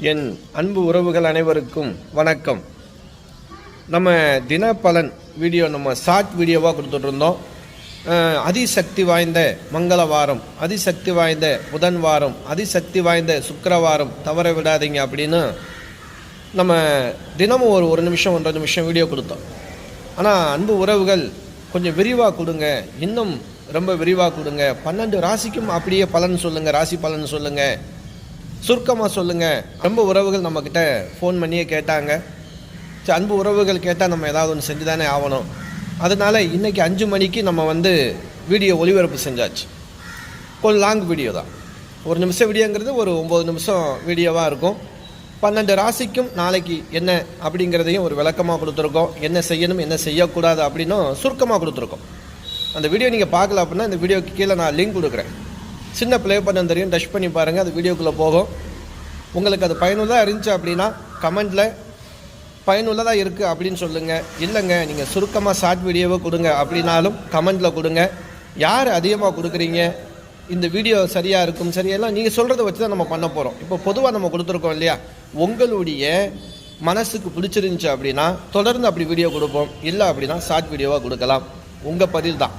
என் அன்பு உறவுகள் அனைவருக்கும் வணக்கம். நம்ம தினப்பலன் வீடியோ நம்ம ஷார்ட் வீடியோவாக கொடுத்துட்ருந்தோம் அதிசக்தி வாய்ந்த மங்களவாரம் அதிசக்தி வாய்ந்த புதன் வாரம் அதிசக்தி வாய்ந்த சுக்கரவாரம் தவற விடாதீங்க அப்படின்னு நம்ம தினமும் ஒரு ஒரு நிமிஷம் ஒன்றரை நிமிஷம் வீடியோ கொடுத்தோம். ஆனால் அன்பு உறவுகள் கொஞ்சம் விரிவாக கொடுங்க. இன்னும் ரொம்ப விரிவாக கொடுங்க. பன்னெண்டு ராசிக்கும் அப்படியே பலன் சொல்லுங்கள் ராசி பலன் சொல்லுங்கள் சுருக்கமாக சொல்லுங்கள் ரொம்ப உறவுகள் நம்மக்கிட்ட ஃபோன் பண்ணியே கேட்டாங்க. சரி அன்பு உறவுகள் கேட்டால் நம்ம ஏதாவது ஒன்று செஞ்சு தானே ஆகணும். அதனால இன்றைக்கி அஞ்சு மணிக்கு நம்ம வந்து வீடியோ ஒளிபரப்பு செஞ்சாச்சு. கொஞ்சம் லாங் வீடியோ தான். ஒரு நிமிஷம் வீடியோங்கிறது ஒரு ஒம்பது நிமிஷம் வீடியோவாக இருக்கும். பன்னெண்டு ராசிக்கும் நாளைக்கு என்ன அப்படிங்கிறதையும் ஒரு விளக்கமாக கொடுத்துருக்கோம். என்ன செய்யணும் என்ன செய்யக்கூடாது அப்படின்னும் சுருக்கமாக கொடுத்துருக்கோம். அந்த வீடியோ நீங்கள் பார்க்கல அப்படின்னா இந்த வீடியோக்கு கீழே நான் லிங்க் கொடுக்குறேன். சின்ன ப்ளே பண்ண தெரியும் டச் பண்ணி பாருங்கள் அது வீடியோக்குள்ளே போகும். உங்களுக்கு அது பயனுள்ளதாக இருந்துச்சு அப்படின்னா கமெண்டில் பயனுள்ளதாக இருக்குது அப்படின்னு சொல்லுங்கள் இல்லைங்க நீங்கள் சுருக்கமாக ஷார்ட் வீடியோவை கொடுங்க அப்படின்னாலும் கமெண்டில் கொடுங்க. யார் அதிகமாக கொடுக்குறீங்க? இந்த வீடியோ சரியாக இருக்கும் சரியெல்லாம் நீங்கள் சொல்கிறத வச்சு தான் நம்ம பண்ண போகிறோம் இப்போ பொதுவாக நம்ம கொடுத்துருக்கோம் இல்லையா? உங்களுடைய மனசுக்கு பிடிச்சிருந்துச்சு அப்படின்னா தொடர்ந்து அப்படி வீடியோ கொடுப்போம். இல்லை அப்படின்னா ஷார்ட் வீடியோவாக கொடுக்கலாம். உங்கள் பதில் தான்.